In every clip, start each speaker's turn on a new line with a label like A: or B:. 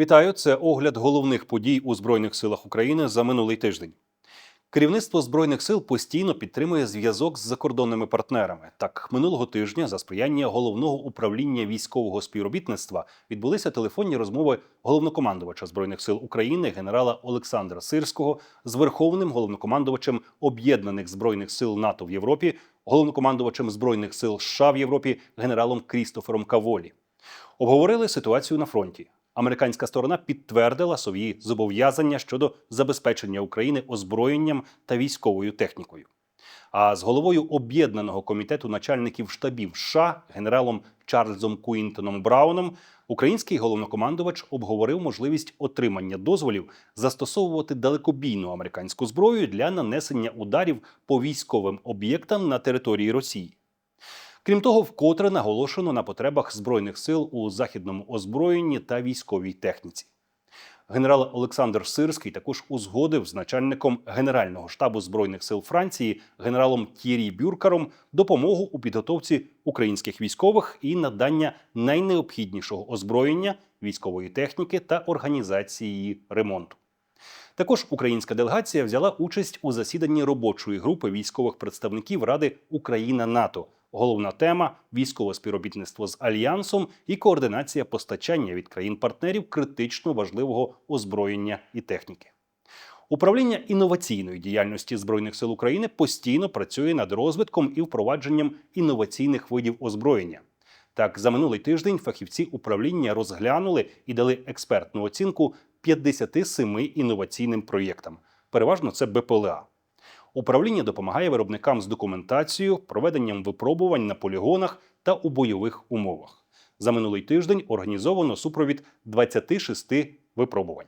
A: Вітаю! Це огляд головних подій у Збройних силах України за минулий тиждень. Керівництво збройних сил постійно підтримує зв'язок з закордонними партнерами. Так, минулого тижня, за сприяння головного управління військового співробітництва, відбулися телефонні розмови головнокомандувача збройних сил України генерала Олександра Сирського з верховним головнокомандувачем об'єднаних збройних сил НАТО в Європі, головнокомандувачем збройних сил США в Європі генералом Крістофером Каволі. Обговорили ситуацію на фронті. Американська сторона підтвердила свої зобов'язання щодо забезпечення України озброєнням та військовою технікою. А з головою об'єднаного комітету начальників штабів США генералом Чарльзом Куінтоном Брауном український головнокомандувач обговорив можливість отримання дозволів застосовувати далекобійну американську зброю для нанесення ударів по військовим об'єктам на території Росії. Крім того, вкотре наголошено на потребах збройних сил у західному озброєнні та військовій техніці. Генерал Олександр Сирський також узгодив з начальником Генерального штабу збройних сил Франції генералом Т'єрі Бюркаром допомогу у підготовці українських військових і надання найнеобхіднішого озброєння, військової техніки та організації ремонту. Також українська делегація взяла участь у засіданні робочої групи військових представників Ради Україна НАТО. Головна тема військове співробітництво з альянсом і координація постачання від країн-партнерів критично важливого озброєння і техніки. Управління інноваційної діяльності збройних сил України постійно працює над розвитком і впровадженням інноваційних видів озброєння. Так, за минулий тиждень фахівці управління розглянули і дали експертну оцінку 57 інноваційним проєктам. Переважно це БПЛА. Управління допомагає виробникам з документацією, проведенням випробувань на полігонах та у бойових умовах. За минулий тиждень організовано супровід 26 випробувань.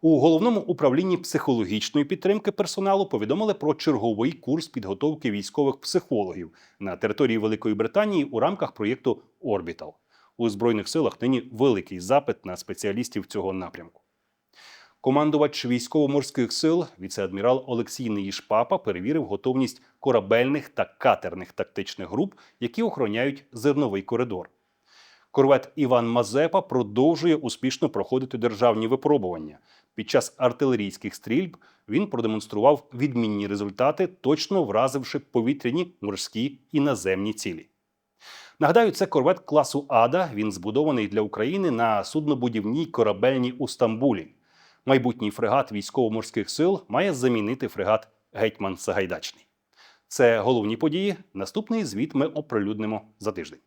A: У головному управлінні психологічної підтримки персоналу повідомили про черговий курс підготовки військових психологів на території Великої Британії у рамках проєкту Орбітал. У збройних силах нині великий запит на спеціалістів цього напрямку. Командувач військово-морських сил, віце-адмірал Олексій Неїшпапа перевірив готовність корабельних та катерних тактичних груп, які охороняють зерновий коридор. Корвет Іван Мазепа продовжує успішно проходити державні випробування. Під час артилерійських стрільб він продемонстрував відмінні результати, точно вразивши повітряні, морські і наземні цілі. Нагадаю, це корвет класу Ада. Він збудований для України на суднобудівній корабельні у Стамбулі. Майбутній фрегат військово-морських сил має замінити фрегат Гетьман Сагайдачний. Це головні події. Наступний звіт ми оприлюднимо за тиждень.